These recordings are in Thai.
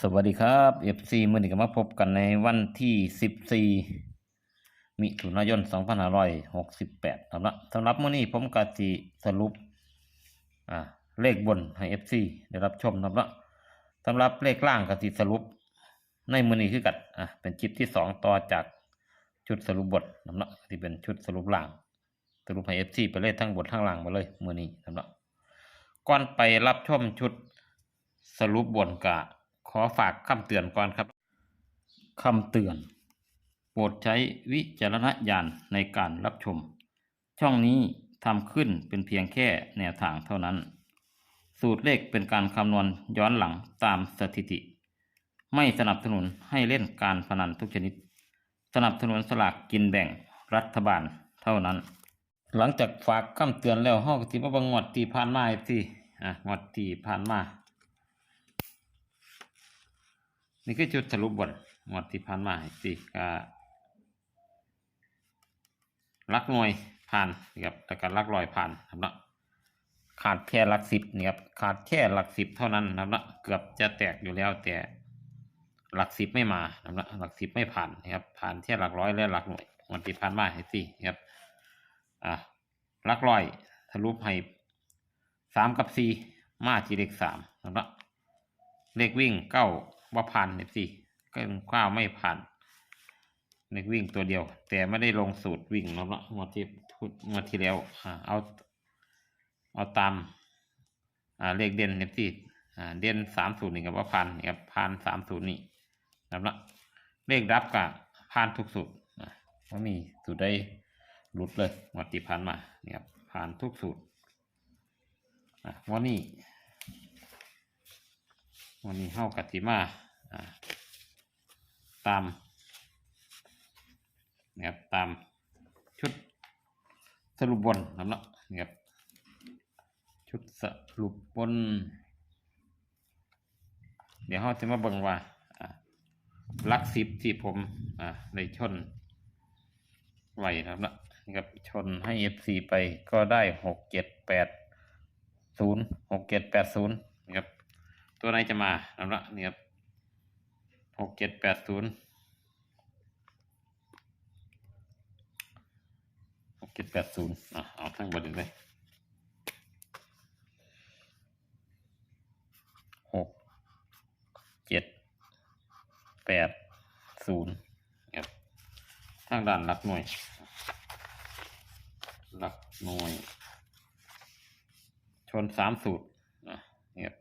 สวัสดีครับ FC มื่อนี้ก็มาพบกันในวันที่ 14 มิถุนายน 2568ครับนะสำหรับมื่อนี้ผมก็สิสรุปอ่าเลขบนให้ FC ได้รับชมครับนะสำหรับเลขล่างก็สิสรุป ในมื่อนี้คือกันอะเป็นคลิปที่ 2 ต่อจากชุดสรุปบทครับนะที่เป็นชุดสรุปล่าง สรุปให้ FC ไปเลยทั้งบททั้งล่างมาเลยมื่อนี้ครับนะก่อนไปรับชมชุดสรุปบนกะ อฝากคำเตือนก่อนครับคำเตือน โปรดใช้วิจารณญาณในการรับชม ช่องนี้ทำขึ้นเป็นเพียงแค่แนวทางเท่านั้น สูตรเลขเป็นการคำนวณย้อนหลังตามสถิติ ไม่สนับสนุนให้เล่นการพนันทุกชนิด สนับสนุนสลากกินแบ่งรัฐบาลเท่านั้น หลังจากฝากคำเตือนแล้วห้องที่มาบังงวดที่ผ่านมาที่อะงวดที่ผ่านมา นี่คือจุดสรุปบทหมดที่ผ่านมาให้สิก็ลักหน่วยผ่านนะครับแต่การลักลอยผ่านครับเนาะขาดแค่หลักสิบนี่ครับขาดแค่หลักสิบเท่านั้นนะครับเนะเกือบจะแตกอยู่แล้วแต่หลักสิบไม่มานะครับเนะหลักสิบไม่ผ่านนะครับผ่านแค่หลักร้อยและหลักหน่วยหมวดที่ผ่านมาให้สิครับอะหลักร้อยสรุปให้สามกับสี่มาที่เลขสามนะครับเนะเลขวิ่งเก้า ว่าผ่านเนี่ยสิก็ก้าวไม่ผ่านเลขวิ่งตัวเดียว แต่ไม่ได้ลงสูตรวิ่งแล้วเนาะงวดที่พูดงวดที่แล้วอ่าเอาเอาตามอ่าเลขเด่นเนี่ยสิอ่าเด่นสามศูนย์นี่กับว่าผ่านนี่ครับผ่านสามศูนย์นี่นะครับเนาะเลขรับกับผ่านทุกสูตรอ่ามีสูตรใดหลุดเลยงวดที่ผ่านมาเนี่ยครับผ่านทุกสูตรอะวันนี้วันนี้เข้ากติมา ตามนะครับตามชุดสรุปบนนะครับเนาะนะครับชุดสรุปบน เดี๋ยวเขาจะมาเบิ่งว่าลักสิบที่ผมอ่าได้ชนไวนะครับนะนะครับชนให้ FC ไปก็ได้หกเจ็ดแปดศูนย์หกเจ็ดแปดศูนย์นะครับตัวไหนจะมาลำละนี่ครับ หกเจ็ดแปดศูนย์หกเจ็ดแปดศูนย์อะเอาทั้งบนเลยหกเจ็ดแปดศูนย์ครับทางด้านหลักหน่วย หลักหน่วย ชนสามสูตรอะนี่ครับ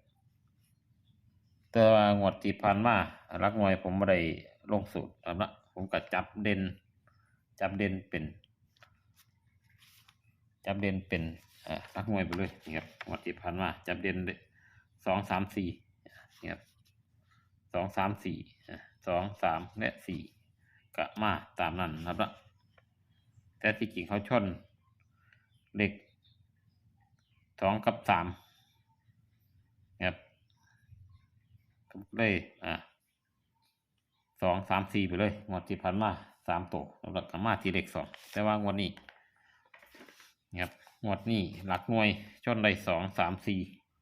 แต่ว่างวดที่ผ่านมารักมวยผมไม่ได้ลงสูตรครับละผมก็จับเด่นจับเด่นเป็น จับเด่นเป็นรักมวยไปเลยนี่ครับงวดที่ผ่านมาจับเด่นสองสามสี่นี่ครับสองสามสี่สองสามและสี่ก็มาตามนั้นนะครับละแต่ที่จริงเขาชนเล็กสองกับสามนะครับ เลยอ่าสองสามสี่ไปเลยงวดที่ผ่านมาสามตัวแล้วก็มาที่เลขสองแต่ว่างวดนี้นะครับงวดนี้หลักหน่วยชนได้สองสามสี่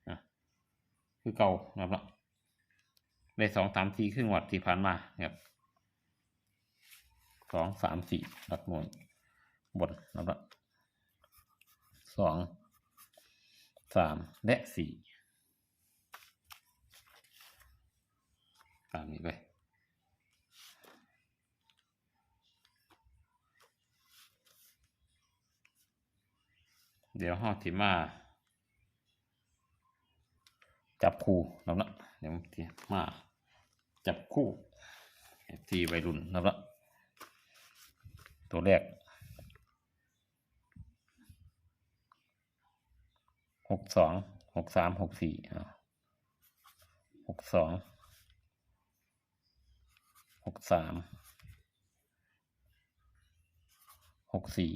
อะคือเก่านะครับได้สองสามสี่คืองวดที่ผ่านมานะครับสองสามสี่หลักหน่วยบนนะครับสองสามและสี่ ตามนี้ไปเดี๋ยวห้อที่มา จับคู่แล้วนะเดี๋ยวที่มาจับคู่ที่วัยรุ่นแล้วนะตัวแรกหกสองหกสามหกสี่หกสอง หกสามหกสี่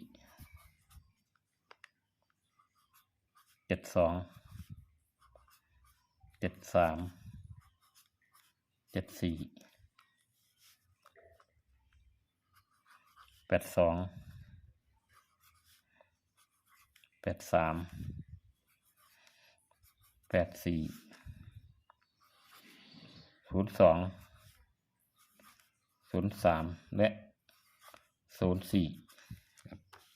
เจ็ดสองเจ็ดสามเจ็ดสี่แปดสองแปดสามแปดสี่ศูนย์สอง ศูนย์สามและศูนย์สี่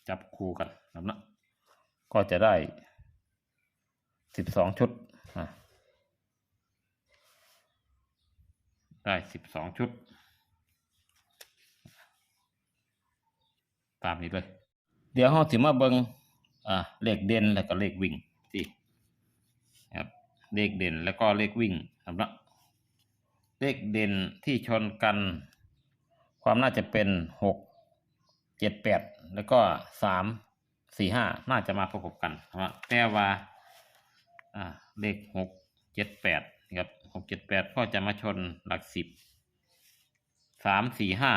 จับคู่กันนะก็จะได้สิบสองชุดอะได้สิบสองชุด ตามนี้เลย เดี๋ยวเราสิมาเบิงอ่าเลขเด่นแล้วก็เลขวิ่งสิครับเลขเด่นแล้วก็เลขวิ่งครับนะเลขเด่นที่ชนกัน ความน่าจะเป็นหกเจ็ดแปดแล้วก็สามสี่ห้าน่าจะมาประกบกันครับแต่ว่าเลขหกเจ็ดแปดครับหกเจ็ดแปดก็จะมาชนหลักสิบสามสี่ห้า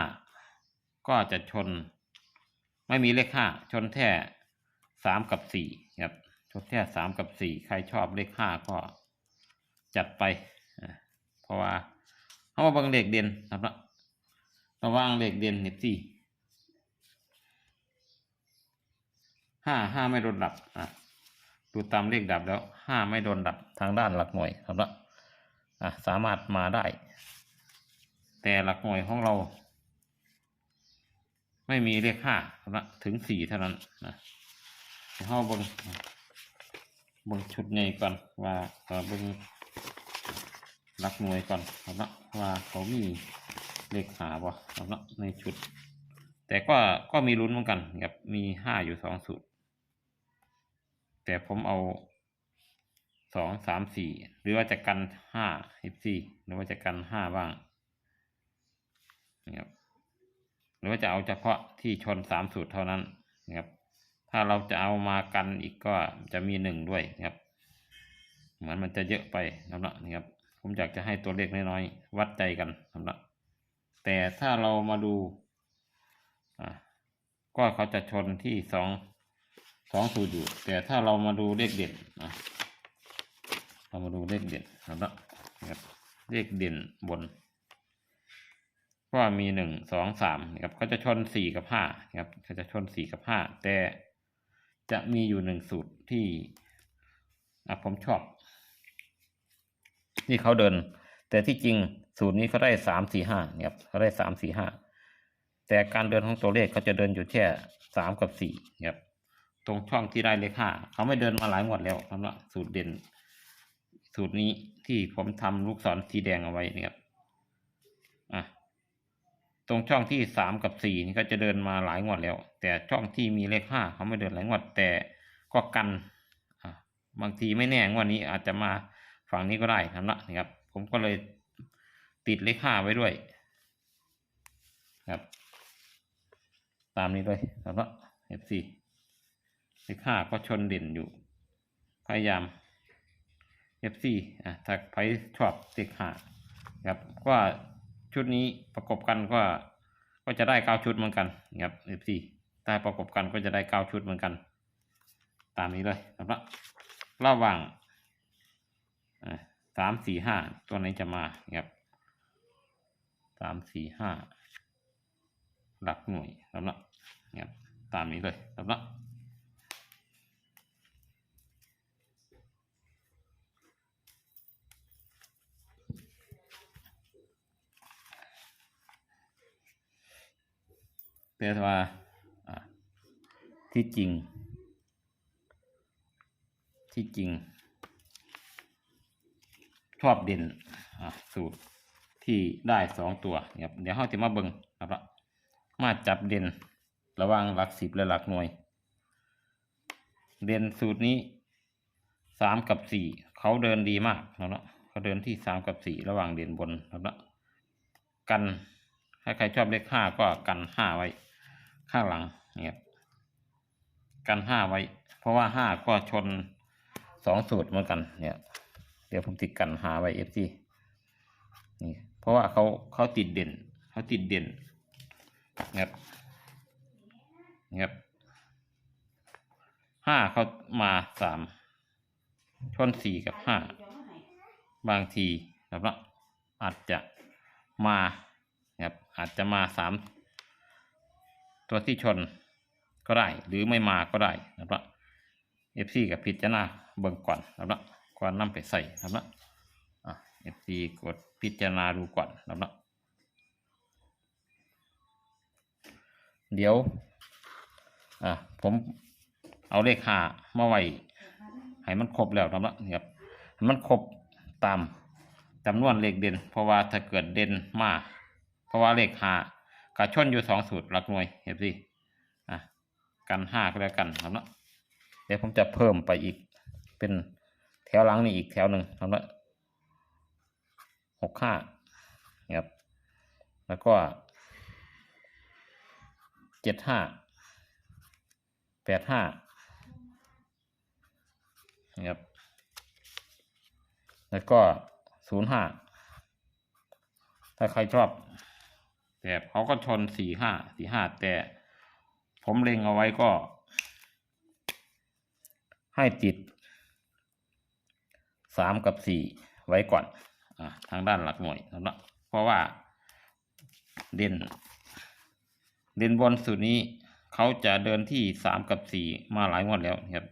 ก็จะชน ไม่มีเลขห้าชนแค่สามกับสี่ครับชนแค่สามกับสี่ใครชอบเลขห้าก็จัดไป เพราะว่าเขามาบังเลขเด่นนะครับ ระว่างเลขเด่นเนี่ยสี่ห้าห้าไม่โดนดับอะดูตามเลขดับแล้วห้าไม่โดนดับทางด้านหลักหน่วยครับละอะสามารถมาได้ แต่หลักหน่วยของเรา ไม่มีเลขห้าครับนะถึงสี่เท่านั้นนะเดี๋ยวเราเบิ่งเบิ่งชุดใหญ่ก่อนว่าเออบิ่งหลักหน่วยก่อนครับนะว่าเขามี เลขหาบ่ครับนะในชุด แต่ก็ก็มีลุ้นเหมือนกันครับมีห้าอยู่สองสูตร แต่ผมเอาสองสามสี่หรือว่าจะกันห้าสิบสี่หรือว่าจะกันห้าบ้างนะครับหรือว่าจะเอาเฉพาะที่ชนสามสูตรเท่านั้นนะครับ ถ้าเราจะเอามากันอีกก็จะมีหนึ่งด้วยนะครับเหมือนมันจะเยอะไปสำหรับนะครับ ผมอยากจะให้ตัวเลขน้อยๆวัดใจกันสำหรับ แต่ถ้าเรามาดูอ่าก็เขาจะชนที่สองสองสูตรอยู่ แต่ถ้าเรามาดูเลขเด่นนะเรามาดูเลขเด่นนะครับเลขเด่นบน ก็มีหนึ่งสองสามนะครับเขาจะชนสี่กับห้านะครับเขาจะชนสี่กับห้าแต่จะมีอยู่หนึ่งสูตรที่ผมชอบนี่เขาเดิน แต่ที่จริง สูตรนี้เขาได้สามสี่ห้าเนะครับเขาได้สามสี่ห้าแต่การเดินของตัวเลขเขาจะเดินอยู่แค่สามกับสี่เนะครับตรงช่องที่ได้เลขห้าเขาไม่เดินมาหลายงวดแล้วสำหรับสูตรเด่น สูตรนี้ที่ผมทำลูกศรสีแดงเอาไว้เนะครับอะตรงช่องที่สามกับสี่นี่ก็จะเดินมาหลายงวดแล้ว แต่ช่องที่มีเลขห้าเขาไม่เดินหลายงวดแต่ก็กันอะบางทีไม่แน่งวดนี้อาจจะมาฝั่งนี้ก็ได้ครับละนะครับ ผมก็เลย ติดเลขห้าไว้ด้วย ครับ ตามนี้เลยครับละ F4 เลขห้าก็ชนเด่นอยู่ พยายาม F4 อะถ้าใครชอบเลขห้าครับก็ชุดนี้ประกบกันก็ ก็จะได้เก้าชุดเหมือนกันครับ F4 ถ้าประกบกันก็จะได้เก้าชุดเหมือนกัน ตามนี้เลยครับระหว่างสามสี่ห้าตัวไหนจะมาครับ สามสี่ห้าหลักหน่วยครับละนะครับตามนี้เลยครับละแต่ว่าที่จริง ที่จริง ชอบเด่นอะสูตร ที่ได้สองตัวนะครับเดี๋ยวเราจะมาเบิ่งครับละมาจับเด่นระว่างหลักสิบและหลักหน่วย เด่นสูตรนี้สามกับสี่เขาเดินดีมากแล้วเนาะเขาเดินที่สามกับสี่ระหว่างเด่นบนครับละกันถ้าใครชอบเลขห้าก็กันห้าไว้ข้างหลังเนี่ยกันห้าไว้ เพราะว่าห้าก็ชนสองสูตรเหมือนกันเนี่ย เดี๋ยวผมติดกันหาไว้เอฟซีนี่ เพราะว่าเขาเขาติดเด่นเขาติดเด่นเนี่ยเนี่ยห้าเขามาสามชนสี่กับห้าบางทีนะครับอาจจะมาครับอาจจะมาสามตัวที่ชนก็ได้ หรือไม่มาก็ได้นะครับเอฟซีกับพิจารณาเบิ่งก่อนนะครับก่อนนำไปใส่นะครับ อะ FC กดพิจารณาดูก่อนนะเนาะเดี๋ยวอะผมเอาเลขหามาไว้ให้มันครบแล้วนะครับนี่ครับมันครบตามจำนวนเลขเด่น เพราะว่าถ้าเกิดเด่นมากเพราะว่าเลขหากระชนอยู่สองสูตรหลักหน่วยเห็นสิอะกันห้าก็แล้วกันครับเนาะเดี๋ยวผมจะเพิ่มไปอีกเป็นแถวหลังนี่อีกแถวหนึ่งครับเนาะ หกห้าครับ แล้วก็เจ็ดห้าแปดห้านะครับ แล้วก็ศูนย์ห้าถ้าใครชอบ แต่เขาก็ชนสี่ห้าสี่ห้าแต่ผมเล็งเอาไว้ก็ ให้ติดสามกับสี่ไว้ก่อน ทางด้านหลักหน่วยนะครับเพราะว่าเด่น เด่นบนสุดนี้เขาจะเดินที่สามกับสี่มาหลายงวดแล้วนะครับ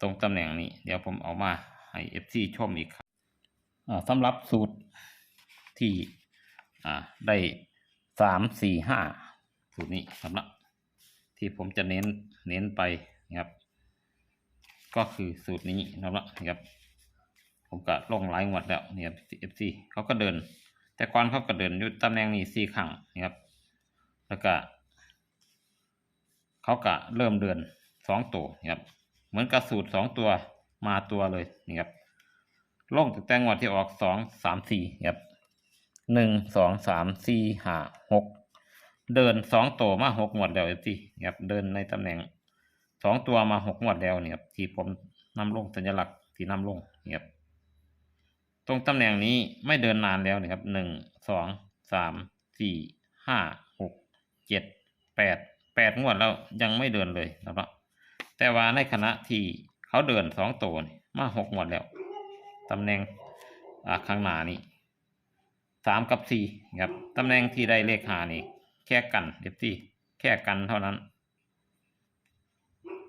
ตรงตำแหน่งนี้ เดี๋ยวผมเอามาให้เอฟซีชมอีกครับสำหรับสูตรที่ได้สามสี่ห้าสูตรนี้ครับนะที่ผมจะเน้นเน้นไปนะครับ ก็คือสูตรนี้นะครับ ผมก็ลงหลายงวดแล้วเนี่ยเอฟซีเขาก็เดิน แต่ก่อนเขาก็เดินอยู่ตำแหน่งนี้สี่ครั้งนะครับ แล้วก็เขากะเริ่มเดินสองตัวนะครับ เหมือนกับสูตรสองตัวมาตัวเลยนะครับลงตั้งแต่งวดที่ออกสองสามสี่ครับหนึ่งสองสามสี่ห้าหกเดินสองตัวมาหกงวดแล้วเอฟซีครับเดินในตำแหน่งสองตัวมาหกงวดแล้วเนี่ยครับที่ผมนำลงสัญลักษณ์ที่นำลงเนี่ยครับ ตรงตำแหน่งนี้ไม่เดินนานแล้วนะครับหนึ่งสองสามสี่ห้าหกเจ็ดแปดแปดงวดแล้วยังไม่เดินเลยนะครับแต่ว่าในขณะที่เขาเดินสองตัวมาหกงวดแล้วตำแหน่งข้างหน้านี่สามกับสี่ครับตำแหน่งที่ได้เลขหานี่แค่กันเอฟซีแค่กันเท่านั้น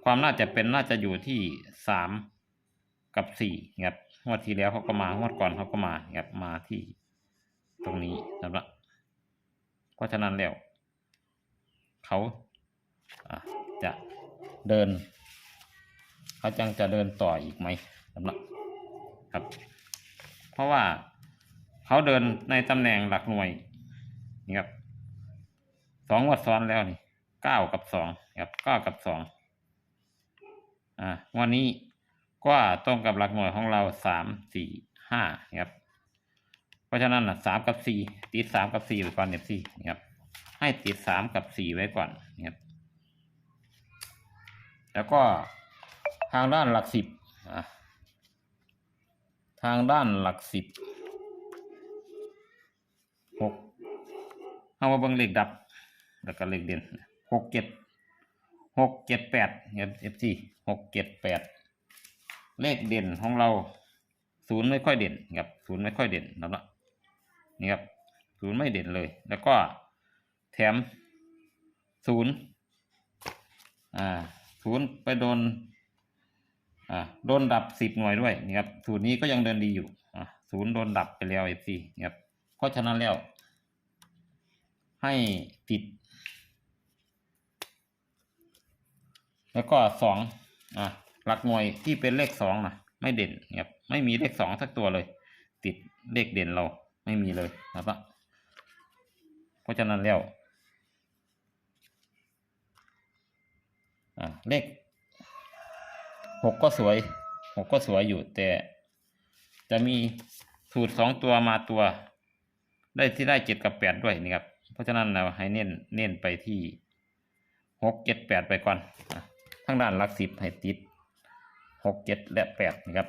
ความน่าจะเป็นน่าจะอยู่ที่สามกับสี่ครับ งวดที่แล้วเขาก็มางวดก่อนเขาก็มาครับมาที่ตรงนี้นะครับเพราะฉะนั้นแล้ว เขาะจะเดิน เขาจังจะเดินต่ออีกไหมสำหรับครับ เพราะว่าเขาเดินในตำแหน่งหลักหน่วยนี่ครับสองวัดซ้อนแล้วนี่เก้ากับสองครับเก้ากับสองอ่าวันนี้ ก็ตรงกับหลักหน่วยของเราสามสี่ห้าครับ เพราะฉะนั้นสามกับสี่ติดสามกับสี่ไว้ก่อนเนี่ยสี่ครับ ให้ติดสามกับสี่ไว้ก่อนนะครับ แล้วก็ทางด้านหลักสิบอะทางด้านหลักสิบหกเอามาเบิ่งเลขดับ แล้วก็เลขเด่นหกเจ็ดหกเจ็ดแปดครับเอฟซีหกเจ็ดแปด เลขเด่นของเราศูนย์ไม่ค่อยเด่นครับศูนย์ไม่ค่อยเด่นนะครับนี่ครับศูนย์ไม่เด่นเลย แล้วก็แถมศูนย์อ่าศูนย์ไปโดนอ่าโดนดับสิบหน่วยด้วยนี่ครับศูนย์นี้ก็ยังเดินดีอยู่อ่าศูนย์โดนดับไปแล้วเอฟซีครับเพราะฉะนั้นแล้ว ให้ติด แล้วก็สองอ่า ลักหน่วยที่เป็นเลขสองนะไม่เด่นนี่ครับไม่มีเลขสองสักตัวเลย ติดเลขเด่นเราไม่มีเลยนะครับเพราะฉะนั้นแล้วเลขหกก็สวยหกก็สวยอยู่แต่จะมีสูตรสองตัวมาตัว ได้ที่ได้เจ็ดกับแปดด้วยนี่ครับ เพราะฉะนั้นเราให้เน้นเน้นไปที่หกเจ็ดแปดไปก่อนทั้งด้านหลักสิบให้ติด หกเจ็ดและแปดนะครับ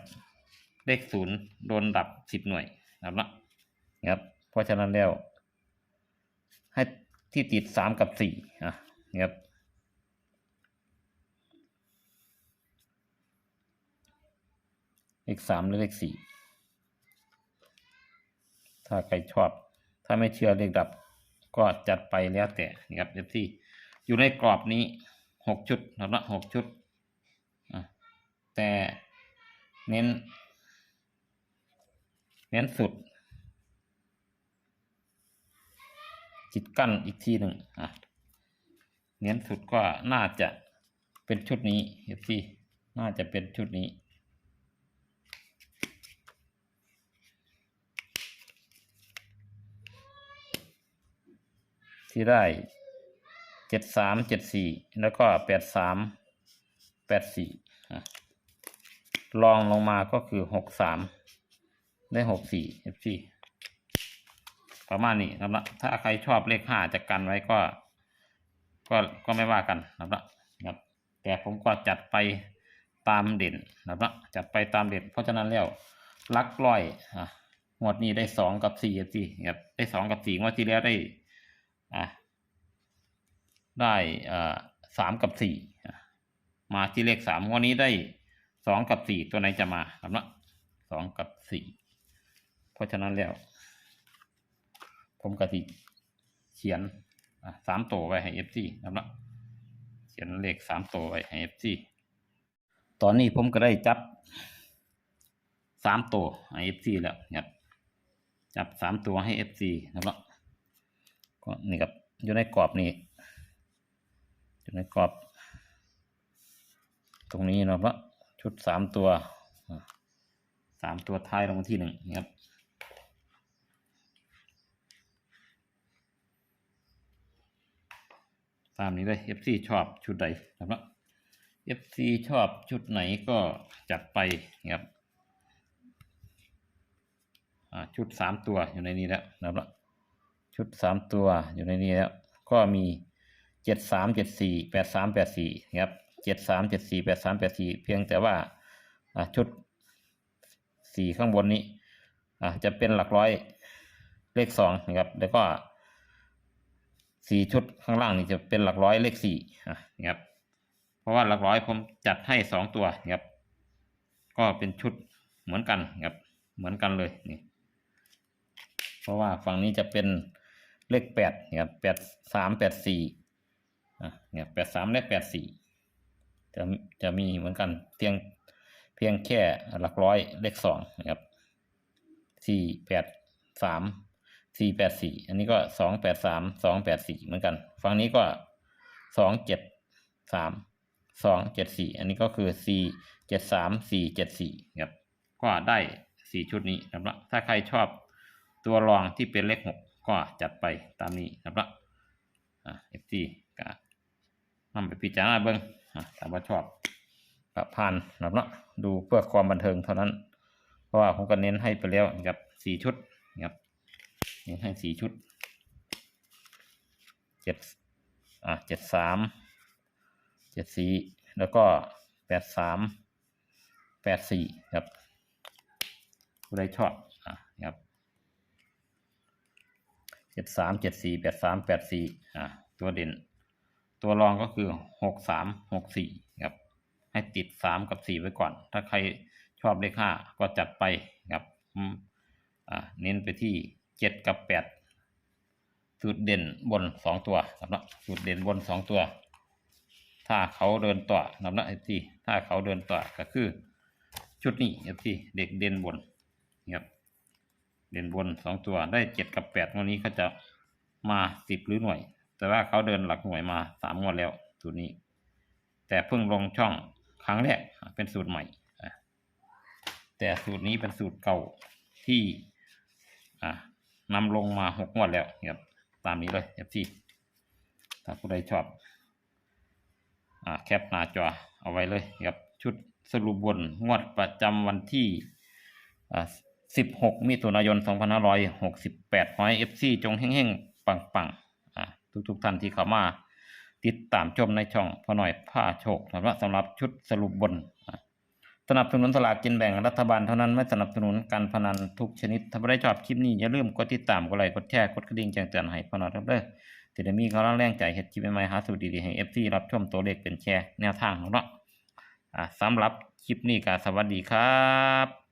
เลขศูนย์โดนดับสิบหน่วยนะครับเนะครับ เพราะฉะนั้นแล้ว ให้ที่ติดสามกับสี่อะนี่ครับเลขสามหรือเลขสี่ถ้าใครชอบ ถ้าไม่เชื่อเลขดับ ก็จัดไปแล้วแต่นี่ครับเอฟซีอยู่ในกรอบนี้หกชุดนะครับหกชุด แต่เน้น เน้นสุด จิตกั้นอีกทีหนึ่งอะเน้นสุดก็น่าจะเป็นชุดนี้เอฟซีน่าจะเป็นชุดนี้ ที่ได้เจ็ดสามเจ็ดสี่แล้วก็แปดสามแปดสี่ ลองลงมาก็คือหกสามได้หกสี่เอฟซีประมาณนี้นะครับถ้าใครชอบเลขห้าจะกันไว้ก็ ก็ก็ไม่ว่ากันนะครับครับ แต่ผมก็จัดไปตามเด่นนะครับจัดไปตามเด่น เพราะฉะนั้นแล้วลักร้อยอะงวดนี้ได้สองกับสี่สี่ครับได้สองกับสี่งวดที่แล้วได้อะได้อ่าสามกับสี่มาที่เลขสามงวดนี้ได้ สองกับสี่ตัวไหนจะมาครับสองกับสี่เพราะฉะนั้นแล้ว ผมกติเขียนสามตัวไว้ให้เอฟซีครับเขียนเลขสามตัวไว้ให้เอฟซีตอนนี้ผมก็ได้จับสามตัวให้เอฟซีแล้วครับจับสามตัวให้เอฟซีนะครับก็นี่ครับอยู่ในกรอบนี่อยู่ในกรอบ ตรงนี้นะครับ ชุดสามตัวสามตัวท้ายรางวัลที่หนึ่งนะครับตามนี้เลย FC ชอบชุดใดนะครับ FC ชอบชุดไหนก็จัดไปนะครับชุดสามตัวอยู่ในนี้แล้วนะครับชุดสามตัวอยู่ในนี้แล้ว ก็มีเจ็ดสามเจ็ดสี่แปดสามแปดสี่ครับ เจ็ดสามเจ็ดสี่แปดสามแปดสี่เพียงแต่ว่าชุดสี่ข้างบนนี้จะเป็นหลักร้อยเลขสองนะครับแล้วก็สี่ชุดข้างล่างนี่จะเป็นหลักร้อยเลขสี่นะครับเพราะว่าหลักร้อยผมจัดให้สองตัวนะครับก็เป็นชุดเหมือนกันครับเหมือนกันเลยนี่เพราะว่าฝั่งนี้จะเป็นเลขแปดนะครับแปดสามแปดสี่อะเนี่ยแปดสามและแปดสี่ จะจะมีเหมือนกันเพียงเพียงแค่หลักร้อยเลขสองนะครับสี่แปดสามสี่แปดสี่อันนี้ก็สองแปดสามสองแปดสี่เหมือนกัน ฝั่งนี้ก็สองเจ็ดสามสองเจ็ดสี่อันนี้ก็คือสี่เจ็ดสามสี่เจ็ดสี่ครับก็ได้สี่ชุดนี้นะครับถ้าใครชอบตัวรองที่เป็นเลขหกก็จัดไปตามนี้นะครับอ่าเอฟซีก็นำไปพิจารณาเบิ้ง อ่าถ้าว่าชอบก็ผ่านนะครับเนาะดูเพื่อความบันเทิงเท่านั้น เพราะว่าผมก็เน้นให้ไปแล้วนะครับสี่ชุดนะครับเน้นให้สี่ชุดเจ็ดอ่าเจ็ดสามเจ็ดสี่แล้วก็แปดสามแปดสี่ครับผู้ใดชอบอ่าครับเจ็ดสามเจ็ดสี่แปดสามแปดสี่อ่าตัวเด่น ตัวรองก็คือหกสามหกสี่ครับ ให้ติดสามกับสี่ไว้ก่อน ถ้าใครชอบเลขห้าก็จัดไปครับอ่าเน้นไปที่เจ็ดกับแปดสูตรเด่นบนสองตัวครับนะสูตรเด่นบนสองตัว ถ้าเขาเดินต่อนับนะไอ้ที่ถ้าเขาเดินต่อก็คือ ชุดนี้ไอ้ที่เด็กเด่นบนครับเด่นบนสองตัวได้เจ็ดกับแปดงวดนี้เขาจะมาสิบหรือหน่วย แต่ว่าเขาเดินหลักหน่วยมาสามงวดแล้วสูตรนี้ แต่เพิ่งลงช่องครั้งแรกเป็นสูตรใหม่แต่สูตรนี้เป็นสูตรเก่าที่นำลงมาหกงวดแล้วครับตามนี้เลยเอฟซีถ้าผู้ใดชอบอแคปหน้าจอเอาไว้เลยครับชุดสรุปบนงวดประจำวันที่16มิถุนายน 2568ขอให้ FC จงเฮ่งๆ ปังๆ ทุกๆท่านที่เข้ามา ติดตามชมในช่องพอหน่อยผ้าโชคสำหรับสำหรับชุดสรุปบน สนับสนุนสลากกินแบ่งรัฐบาลเท่านั้นไม่สนับสนุนการพนันทุกชนิดถ้าไม่ได้ชอบคลิปนี้อย่าลืมกดติดตามกดไลค์กดแชร์กดกระดิ่งแจ้งเตือนให้พอหน่อยครับเด้อที่ได้มีเขาล่างแรงใจเฮ็ดคลิปใหม่ๆหาสูตรดีๆให้ FC รับชมตัวเลขเป็นแชร์แนวทางของเนาะอ่าสำหรับคลิปนี้ก็สวัสดีครับ